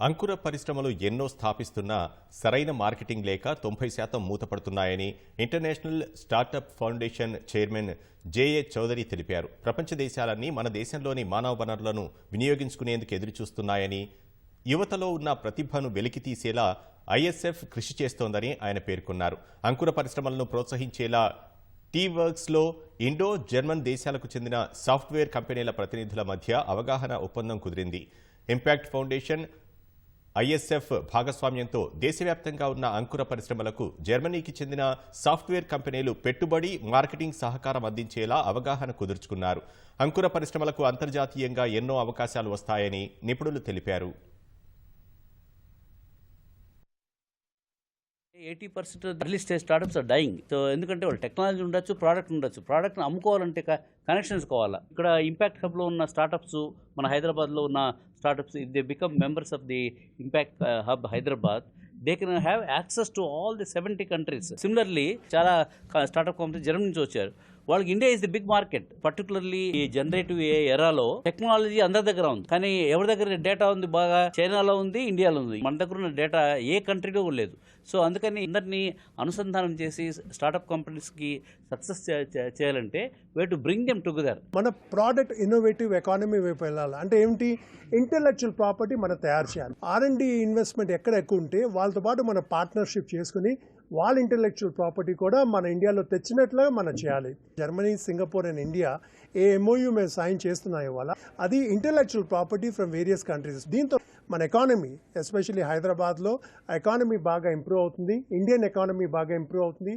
అంకుర పరిశ్రమలు ఎన్నో స్థాపిస్తున్నా సరైన మార్కెటింగ్ లేక తొంభై శాతం మూతపడుతున్నాయని international startup foundation chairman J A Chowdary తెలిపారు. ప్రపంచ దేశాలన్నీ మన దేశంలోని మానవ వనరులను వినియోగించుకునేందుకు ఎదురుచూస్తున్నాయని యువతలో ఉన్న ప్రతిభను వెలికితీసేలా ఐఎస్ఎఫ్ కృషి చేస్తోందని ఆయన పేర్కొన్నారు. అంకుర పరిశ్రమలను ప్రోత్సహించేలా టీ వర్క్స్లో ఇండో జర్మన్ దేశాలకు చెందిన సాఫ్ట్వేర్ కంపెనీల ప్రతినిధుల మధ్య అవగాహన ఒప్పందం కుదిరింది. ఇంపాక్ట్ ఫౌండేషన్ ఐఎస్ఎఫ్ భాగస్వామ్యంతో దేశవ్యాప్తంగా ఉన్న అంకుర పరిశ్రమలకు జర్మనీకి చెందిన సాఫ్ట్వేర్ కంపెనీలు పెట్టుబడి మార్కెటింగ్ సహకారం అందించేలా అవగాహన కుదుర్చుకున్నారు. అంకుర పరిశ్రమలకు అంతర్జాతీయంగా ఎన్నో అవకాశాలు వస్తాయని నిపుణులు తెలిపారు. Eighty percent early stage startups are dying so ఎందుకంటే వాళ్ళు టెక్నాలజీ ఉండొచ్చు ప్రోడక్ట్ ఉండొచ్చు. ప్రోడక్ట్ని అమ్ముకోవాలంటే కనెక్షన్స్ కావాలా. ఇక్కడ ఇంపాక్ట్ హబ్లో ఉన్న స్టార్టప్స్ మన హైదరాబాద్లో ఉన్న startups they become members of the impact hub Hyderabad they can have access to all the seventy countries similarly చాలా స్టార్టప్ కంపెనీ జర్మనీ నుంచి వచ్చారు. వాళ్ళకి India is the big market particularly ఈ జనరేటివ్ ఏ ఎరాలో technology అందరి దగ్గర ఉంది. కానీ ఎవరి దగ్గర డేటా ఉంది బాగా? చైనాలో ఉంది ఇండియాలో ఉంది. మన దగ్గర ఉన్న డేటా ఏ కంట్రీలో కూడా లేదు. సో అందుకని అందరినీ అనుసంధానం చేసి స్టార్టప్ కంపెనీస్కి సక్సెస్ చేయాలంటే way to bring them together మన ప్రోడక్ట్ ఇన్నోవేటివ్ ఎకానమీ వైపు వెళ్ళాలి? అంటే ఏమిటి? ఇంటెలెక్చువల్ ప్రాపర్టీ మనం తయారు చేయాలి. ఆర్ అండ్ డి ఇన్వెస్ట్మెంట్ ఎక్కడ ఎక్కువ ఉంటే వాళ్ళతో పాటు మన పార్ట్నర్షిప్ చేసుకుని వాళ్ళ ఇంటెలెక్చువల్ ప్రాపర్టీ కూడా మన ఇండియాలో తెచ్చినట్లుగా మనం చేయాలి. Germany Singapore and India a MOU మేము సైన్ చేస్తున్నాయి వాళ్ళ అది intellectual property from various countries దీంతో మన ఎకానమీ ఎస్పెషల్లీ హైదరాబాద్లో ఎకానమీ బాగా ఇంప్రూవ్ అవుతుంది. ఇండియన్ ఎకానమీ బాగా ఇంప్రూవ్ అవుతుంది.